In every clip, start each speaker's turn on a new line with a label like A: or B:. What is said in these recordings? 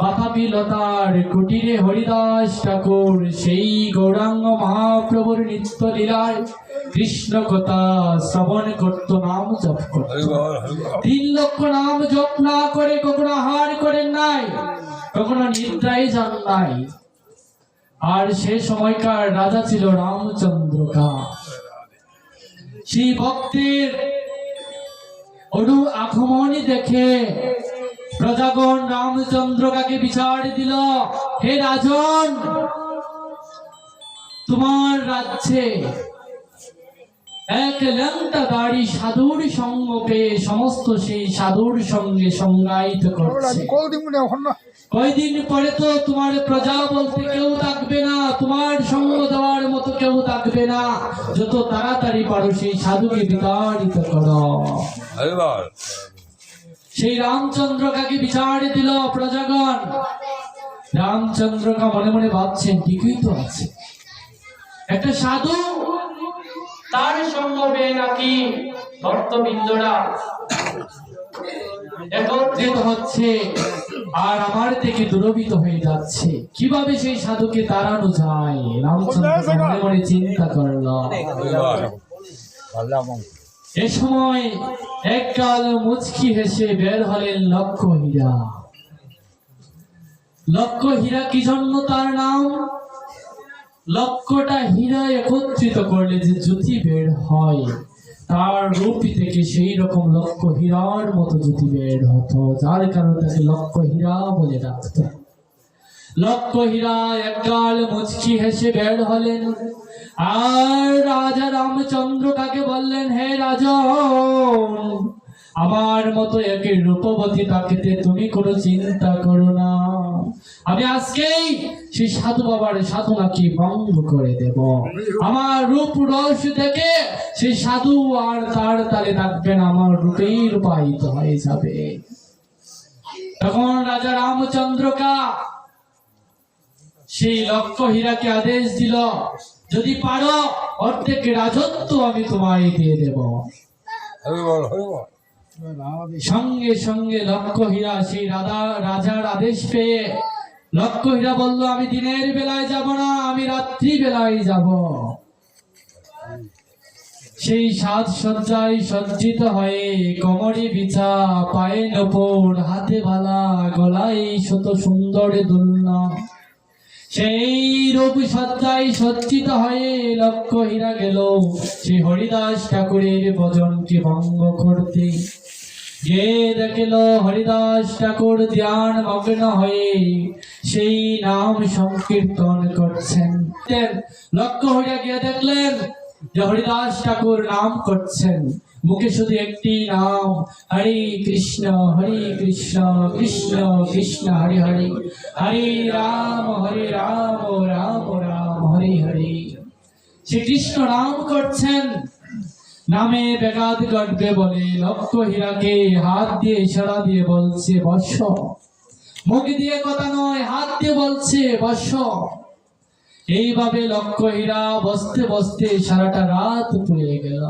A: বাতাবি লতার কুটিরে হরিদাস ঠাকুর সেই গৌরাঙ্গ মহাপ্রভুর নিত্য লীলায় কৃষ্ণ কথা শ্রবণ করত নাম জপ তিন লক্ষ নাম জপ না করে কখনো হার করেন নাই কখনো নিদ্রাই যান নাই আর সে সময়কার রাজা ছিল রামচন্দ্র কা সেই ভক্তের অনু আক্রমণই দেখে প্রজাগণ রামচন্দ্র কাকে বিচার দিল হে রাজন তোমার রাজ্যে এক লঙ্কা গাড়ি সাধুর সঙ্গ পেয়ে সমস্ত সেই সাধুর সঙ্গে সংজ্ঞায়িত করছে কয়দিন পরে তো তোমার প্রজা বলতে কেউ থাকবে না তোমার সঙ্গ দেওয়ার মতো কেউ থাকবে না যত তাড়াতাড়ি পারো সেই সাধুকে বিতাড়িত করো সেই রামচন্দ্র কাকে বিচার দিল প্রজাগণ রামচন্দ্র কা মনে মনে ভাবছেন ঠিকই তো আছে একটা সাধু তার সম্ভবে নাকি ভক্তবৃন্দরা একত্রিত হচ্ছে আর আমার থেকে দুরবিত হয়ে যাচ্ছে কিভাবে সেই সাধুকে তাড়ানো যায় রামচন্দ্র মনে মনে চিন্তা করল এ সময় এককাল মুচকি হেসে বের হলেন লক্ষ্য হীরা লক্ষ্য হীরা কি জন্য তার নাম লক্ষ্যটা হীরা একত্রিত করলে যে জ্যোতি বের হয় তার রূপী থেকে সেই রকম লক্ষ্য হীরার মতো জ্যোতি বের হতো যার কারণে তাকে লক্ষ্য হীরা বলে ডাকত লক্ষ্য হীরা এককাল মুচকি হেসে বের হলেন আর রাজা রামচন্দ্র কাকে বললেন হে রাজা আমার মতো একে রূপবতী তাকেতে তুমি কোনো চিন্তা করো না আমি আজকেই সেই সাধু বাবার সাধনাকে ভঙ্গ করে দেব আমার রূপ রস দেখে সেই সাধু আর তার তালে থাকবেন আমার রূপেই রূপায়িত হয়ে যাবে তখন রাজা রামচন্দ্রকা সেই লক্ষ্য হীরাকে আদেশ দিল যদি পারো অর্ধেক রাজত্ব আমি তোমায় দিয়ে দেব সঙ্গে সঙ্গে লক্ষ হীরা সেই রাধা রাজার আদেশ পেয়ে লক্ষ হীরা বলল আমি দিনের বেলায় যাব না আমি রাত্রি বেলায় যাব সেই সাজ সজ্জায় সজ্জিত হয়ে কমরে বিছা পায়ে নপর হাতে ভালা গলায় শত সুন্দর দুলনা সেই রূপ সত্তায় সজ্জিত হয়ে লক্ষ্য হীরা গেল সে হরিদাস ঠাকুরের বচনটি ভঙ্গ করতে যে দেখিল হরিদাস ঠাকুর ধ্যান মগ্ন হয়ে সেই নাম সংকীর্তন করছেন লক্ষ্য হইয়া গিয়ে দেখলেন যে হরিদাস ঠাকুর নাম করছেন মুখে শুধু একটি নাম হরে কৃষ্ণ হরে কৃষ্ণ কৃষ্ণ কৃষ্ণ হরি হরে হরে রাম হরে রাম রাম রাম হরে শ্রী কৃষ্ণ রাম করছেন নামে বেগাদ ঘটবে বলে লক্ষ হীরাকে হাত দিয়ে ইশারা দিয়ে বলছে বর্ষ মুখ দিয়ে কথা নয় হাত দিয়ে বলছে বর্ষ এইভাবে লক্ষ হীরা বসতে বসতে সারাটা রাত পড়ে গেল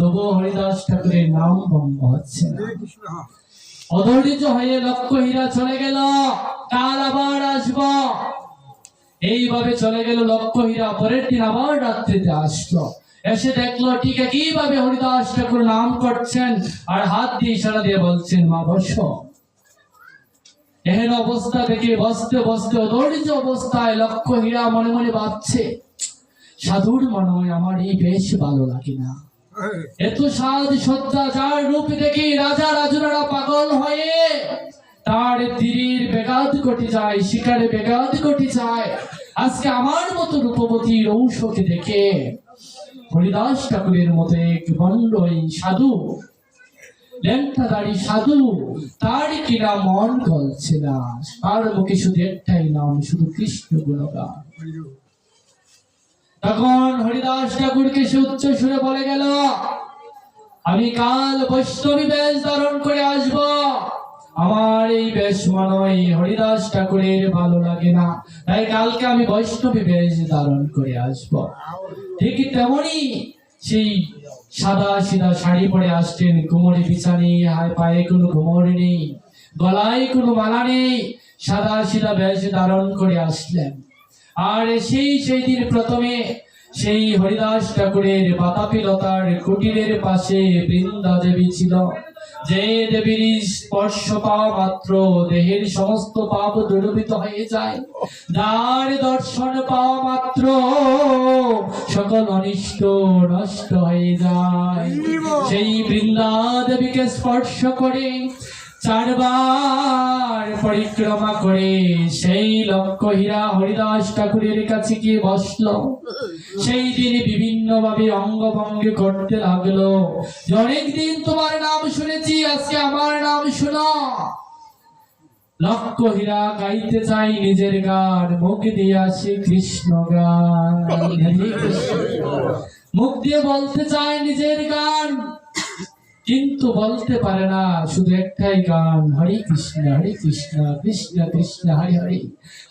A: তবু হরিদাস ঠাকুরের নাম বন্ধ হচ্ছে অধৈর্য হয়ে লক্ষ হীরা চলে গেল কাল আবার আসব এইভাবে চলে গেল লক্ষ হীরা পরের দিন আবার রাত্রিতে আসলো এসে দেখলো ঠিক একইভাবে হরিদাস ঠাকুর নাম করছেন আর হাত দিয়ে ইশারা দিয়ে বলছেন মা বস এহেন অবস্থা থেকে বসতে বসতে অধৈর্য অবস্থায় লক্ষ হীরা মনে মনে বাঁচছে সাধুর মনে আমার এই বেশ ভালো লাগে না এত সাজ সজ্জা যার রূপ দেখে রাজা রাজুরারা পাগল হয়ে তার তীর বেগাত ঘটে যায় শিকারে বেগাত ঘটে যায় আজকে আমার মতো রূপবতী ঔষধ দেখে হরিদাস ঠাকুরের মতো এক বন্ড সাধু ল্যাংটা দাড়ি সাধু তার কিনা মন গলছে না তার মুখে শুধু একটাই নাম শুধু কৃষ্ণ গুণগান তখন হরিদাস ঠাকুরকে সে উচ্চ সুরে বলে গেল আমি কাল বৈষ্ণবী বেশ ধারণ করে আসব আমার এই বেশ মানে হরিদাস ঠাকুরের ভালো লাগে না তাই কালকে আমি বৈষ্ণবী বেশ ধারণ করে আসব ঠিক তেমনি সেই সাদা সিদা শাড়ি পরে আসছেন কোমরে বিছানি হায় পায়ে কোনো কোমর নেই গলায় কোনো মালা নেই সাদা সিদা বেশ ধারণ করে আসলেন আর সেই সেই দিন প্রথমে সেই হরিদাস ঠাকুরের বাতাপি লতার কুটিরের পাশে বৃন্দা দেবী ছিল যে দেবীর স্পর্শ পাওয়া মাত্র দেহের সমস্ত পাপ দূরীভূত হয়ে যায় যার দর্শন পাওয়া মাত্র সকল অনিষ্ট নষ্ট হয়ে যায় সেই বৃন্দা দেবীকে স্পর্শ করে চারবার পরিক্রমা করে সেই লক্ষ্য হীরা হরিদাস ঠাকুরের কাছে গিয়ে বসলো সেই দিন বিভিন্ন ভাবে অঙ্গ ভঙ্গে করতে লাগলো অনেকদিন তোমার নাম শুনেছি আজকে আমার নাম শুনো লক্ষ হীরা গাইতে চাই নিজের গান মুখ দিয়ে আসে কৃষ্ণ গান মুখ দিয়ে বলতে চাই নিজের গান কিন্তু বলতে পারে না শুধু একটাই গান হরে কৃষ্ণ হরে কৃষ্ণ কৃষ্ণ কৃষ্ণ হরে হরে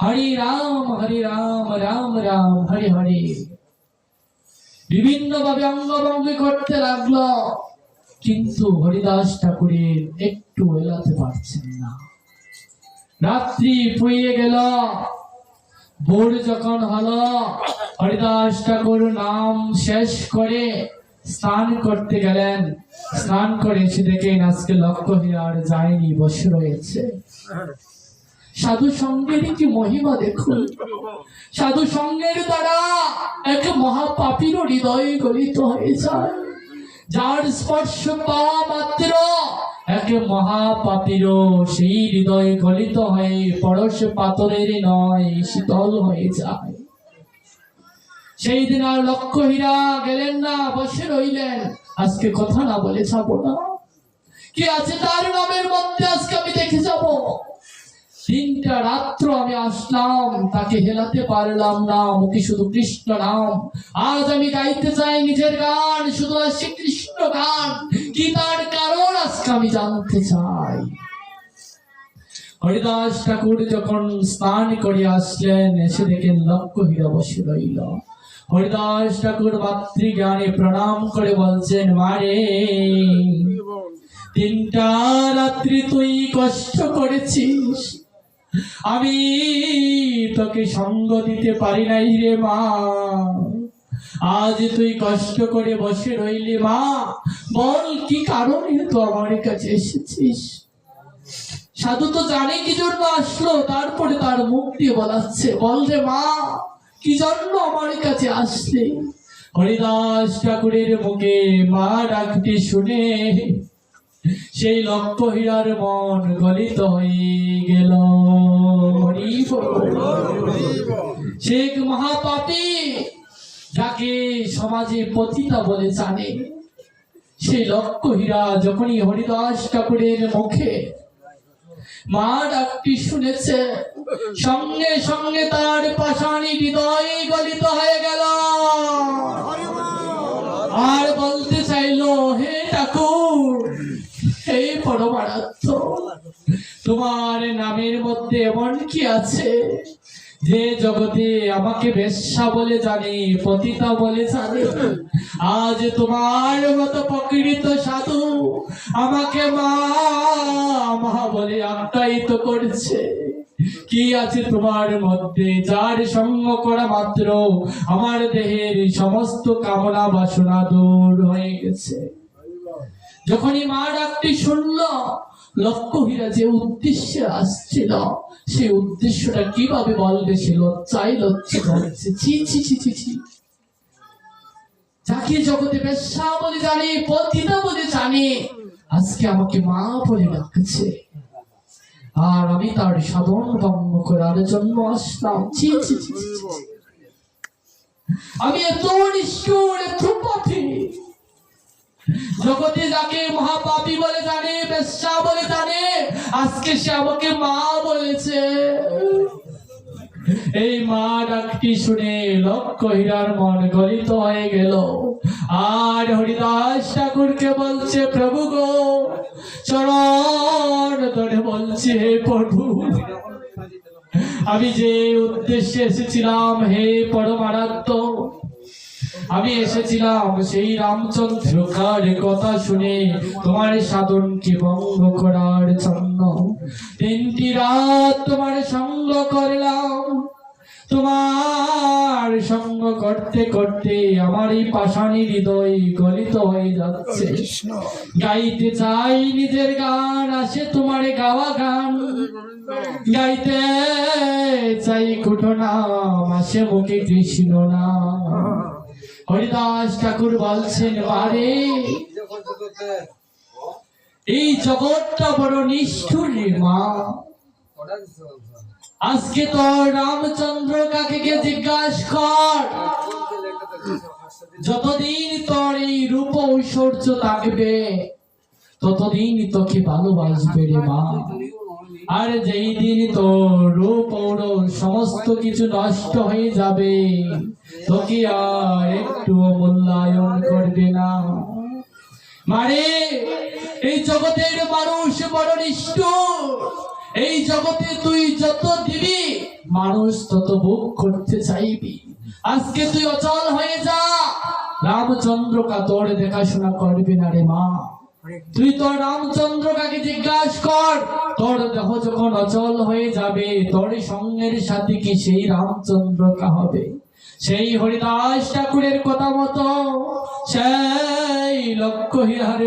A: হরে রাম হরে রাম রাম রাম হরে হরে বিভিন্ন ভাবে অঙ্গভঙ্গি করতে লাগলো কিন্তু হরিদাস ঠাকুরের একটু এলাতে পারছেন না রাত্রি পুইয়ে গেল ভোর যখন হলো হরিদাস ঠাকুর নাম শেষ করে স্নান করতে গেলেন স্নান করে এসে দেখেন আজকে লক্ষ্য হয়ে আর যায়নি বসে রয়েছে সাধু সঙ্গের কি মহিমা দেখুন সাধু সঙ্গের দ্বারা এক মহাপাপিরও হৃদয় গলিত হয়ে যায় যার স্পর্শ পাওয়া মাত্র এক মহাপাপির সেই হৃদয় গলিত হয়ে পরশ পাতরের নয় শীতল হয়ে যায় সেই দিন আর লক্ষ্য হীরা গেলেন না বসে রইলেন আজকে কথা না বলে যাব না কি আছে তার নামের মধ্যে আজকে আমি দেখে যাব তিনটা রাত্র আমি আসলাম তাকে হেলাতে পারলাম না মুখে শুধু কৃষ্ণ নাম আজ আমি গাইতে চাই নিজের গান শুধু আসছে কৃষ্ণ গান কি তার কারণ আজকে আমি জানতে চাই হরিদাস ঠাকুর যখন স্নান করে আসলেন এসে দেখেন লক্ষ্য হীরা বসে রইল হরিদাস ঠাকুর মাতৃজ্ঞানে প্রণাম করে বলছেন মারে তিনটা রাত্রি তুই কষ্ট করেছিস আমি তোকে সঙ্গ দিতে পারি নাই রে মা আজ তুই কষ্ট করে বসে রইলি মা বল কি কারণে তো আমার কাছে এসেছিস সাধু তো জানে কি জন্য আসলো তারপরে তার মুখ দিয়ে বলাচ্ছে বল রে মা কি জন্য আমার কাছে আসলে হরিদাস ঠাকুরের মুখে মা ডাকটি শুনে সেই লক্ষ হীরার মন গলিত হয়ে গেল শেখ মহাপাতি যাকে সমাজে পতিতা বলে জানে সেই লক্ষ হীরা যখনই হরিদাস ঠাকুরের মুখে মা ডাকটি শুনেছে সঙ্গে সঙ্গে তার পাশানি হৃদয় গলিত হয়ে গেল আর বলতে চাইল হে ঠাকুর এই পরমারাধ্য তোমার নামের মধ্যে এমন কি আছে যে জগতে আমাকে বেশ্যা বলে জানে পতিতা বলে জানে আজ তোমার মতো প্রকৃত সাধু আমাকে মা মা বলে আত্মায়িত করছে কি আছে তোমার মধ্যে যার সঙ্গ করা মাত্র আমার দেহের সমস্ত কামনা বাসনা দূর হয়ে গেছে যখনই মা ডাকটি শুনল লক্ষ্যহীরা যে উদ্দেশ্যে আসছিল সেই উদ্দেশ্যটা কিভাবে বলবে সে লজ্জাই লজ্জিত হয়েছে ছি যাকে জগতে বেশ্যা বলে জানে পতিতা বলে জানে আজকে আমাকে মা বলে ডাকছে আর আমি তার সাধন ভঙ্গ করার জন্য আসলাম ছি আমি এত নিষ্ঠুর এত পথে জগতে যাকে মহাপাপি বলে জানে বেশা বলে জানে আজকে সে আমাকে মা বলেছে এই মা ডাকটি শুনে লক্ষ হীরার মন গলিত হয়ে গেল আর হরিদাস ঠাকুরকে বলছে প্রভু গো চরণ ধরে বলছে হে প্রভু আমি যে উদ্দেশ্যে এসেছিলাম হে পরমারাত্ম আমি এসেছিলাম সেই রামচন্দ্র কার কথা শুনে তোমার সাধনকে ভঙ্গ করার জন্য তিনটি রাত তোমার সঙ্গ করলাম তোমার সঙ্গ করতে করতে আমার এই পাশানি হৃদয় গলিত হয়ে যাচ্ছে গাইতে চাই নিজের গান আসে তোমার গাওয়া গান গাইতে চাই কুঠো আসে মুখে কৃষ্ণ না হরিদাস ঠাকুর বলছেন বারে এই জগৎটা বড় নিষ্ঠুর মা আজকে তো রামচন্দ্র কাকে কে জিজ্ঞাসা কর যতদিন তোর এই রূপ ঐশ্বর্য থাকবে ততদিন তোকে ভালোবাসবে রে মা আর যেই দিন তোর রূপ সমস্ত কিছু নষ্ট হয়ে যাবে তোকে আর একটু মূল্যায়ন করবে না মানে এই জগতের মানুষ বড় নিষ্ঠ এই জগতে তুই যত দিবি মানুষ তত ভোগ করতে চাইবি আজকে তুই অচল হয়ে যা রামচন্দ্র কাতর দেখাশোনা করবি না রে মা তুই তোর রামচন্দ্র কাকে জিজ্ঞাসা কর তোর দেহ যখন অচল হয়ে যাবে তোর সঙ্গের কি সেই রামচন্দ্র কা হবে সেই হরিদাস ঠাকুরের কথা সেই লক্ষ্য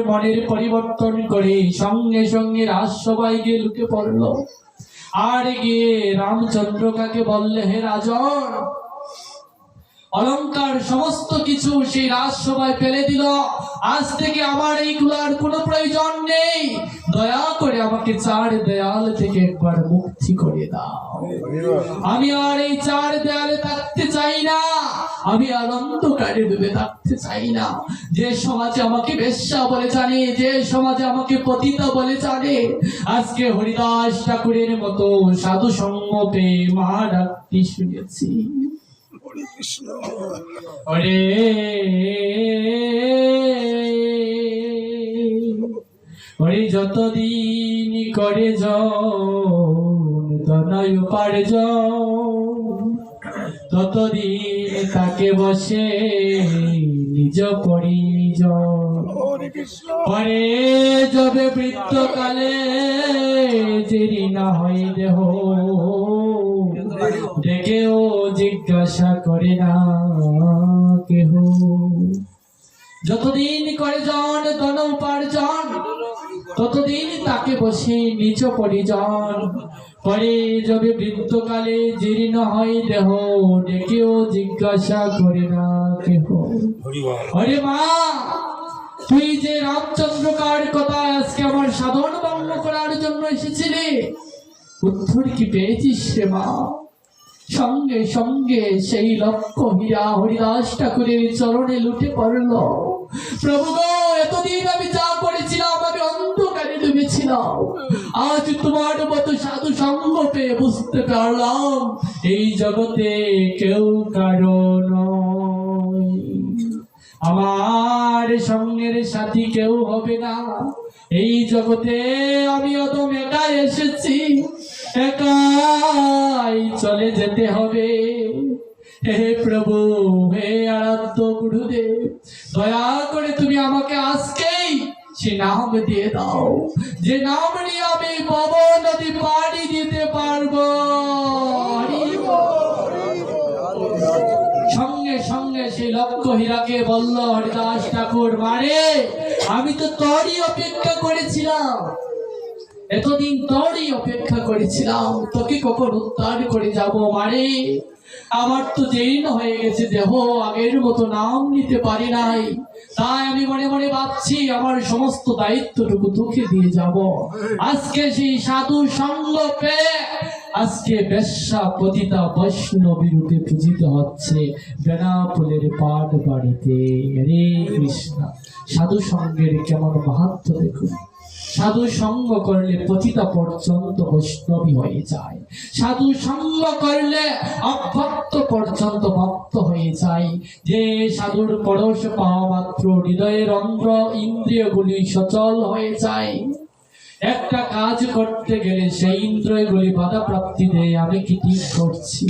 A: মনের পরিবর্তন করে সঙ্গে সঙ্গে রাজ সবাই গিয়ে লুকে পড়লো আর গিয়ে রামচন্দ্র কাকে বললে হে রাজন অলঙ্কার সমস্ত কিছু সেই রাজসভায় ফেলে দিল আজ থেকে আমার এই গুলার কোনো প্রয়োজন নেই দয়া করে আমাকে চার দেয়াল থেকে একবার মুক্তি করে দাও আমি আর এই চার দেয়ালে থাকতে চাই না আমি আনন্দকারে ডুবে থাকতে চাই না যে সমাজে আমাকে বেশ্যা বলে জানে যে সমাজে আমাকে পতিত বলে জানে আজকে হরিদাস ঠাকুরের মতো সাধু সঙ্গ মহারাত্রি শুনেছি কৃষ্ণ হরে হরে যতদিন করে যনয় পারজ ততদিন তাকে বসে নিজ পরিজ পরে যবে বৃত্তকালে যেরি না হয় দেহ ডেকেও জিজ্ঞাসা করে না কেহ যতদিন করে জন ধন উপার্জন ততদিন তাকে বসে নিচ পরিজন পরে যবে বৃত্তকালে জীর্ণ হয় দেহ ডেকেও জিজ্ঞাসা করে না কেহ হরে মা তুই যে রামচন্দ্রকার কথা আজকে আমার সাধন ভঙ্গ করার জন্য এসেছিলি উত্তর কি পেয়েছিস রে মা সঙ্গে সঙ্গে সেই লক্ষ্য হিয়া হরিদাস ঠাকুরের চরণে লুটে পড়ল প্রভু এতদিন আমি যা করেছিলাম আমি অন্ধকারে ডুবেছিলাম আজ তোমার মতো সাধু সঙ্গ পেয়ে বুঝতে পারলাম এই জগতে কেউ কারণ আমার সঙ্গের সাথী কেউ হবে না এই জগতে আমি অত মেটা এসেছি একাই চলে যেতে হবে হে প্রভু হে আরাধ্য গুরুদেব দয়া করে তুমি আমাকে আজকেই সে নাম দিয়ে দাও যে নাম নিয়ে আমি পবন নদী পাড়ি দিতে পারবো সঙ্গে সে লক্ষ হীরাকে বলল হরিদাস ঠাকুর মারে আমি তো তরি অপেক্ষা করেছিলাম এতদিন তরি অপেক্ষা করেছিলাম তোকে কখন উদ্ধার করে যাব মারে আমার তো দিন হয়ে গেছে দেহ আগের মতো নাম নিতে পারি নাই তাই আমি মনে মনে ভাবছি আমার সমস্ত দায়িত্বটুকু তোকে দিয়ে যাব আজকে সেই সাধু সঙ্গ পেয়ে আজকে বেশা পতিতা বৈষ্ণবী রূপে পূজিত হচ্ছে বেনাপুলের পাট বাড়িতে রে কৃষ্ণা সাধু সঙ্গের কেমন মাহাত্ম দেখুন সাধু সঙ্গ করলে পতিতা পর্যন্ত বৈষ্ণবী হয়ে যায় সাধু সঙ্গ করলে অভক্ত পর্যন্ত ভক্ত হয়ে যায় যে সাধুর পরশ পাওয়া মাত্র হৃদয়ের অন্ধ্র ইন্দ্রিয়গুলি সচল হয়ে যায় একটা কাজ করতে গেলে সেই ইন্দ্রয়গুলি বাধা প্রাপ্তি দেয় আমি কি ঠিক করছি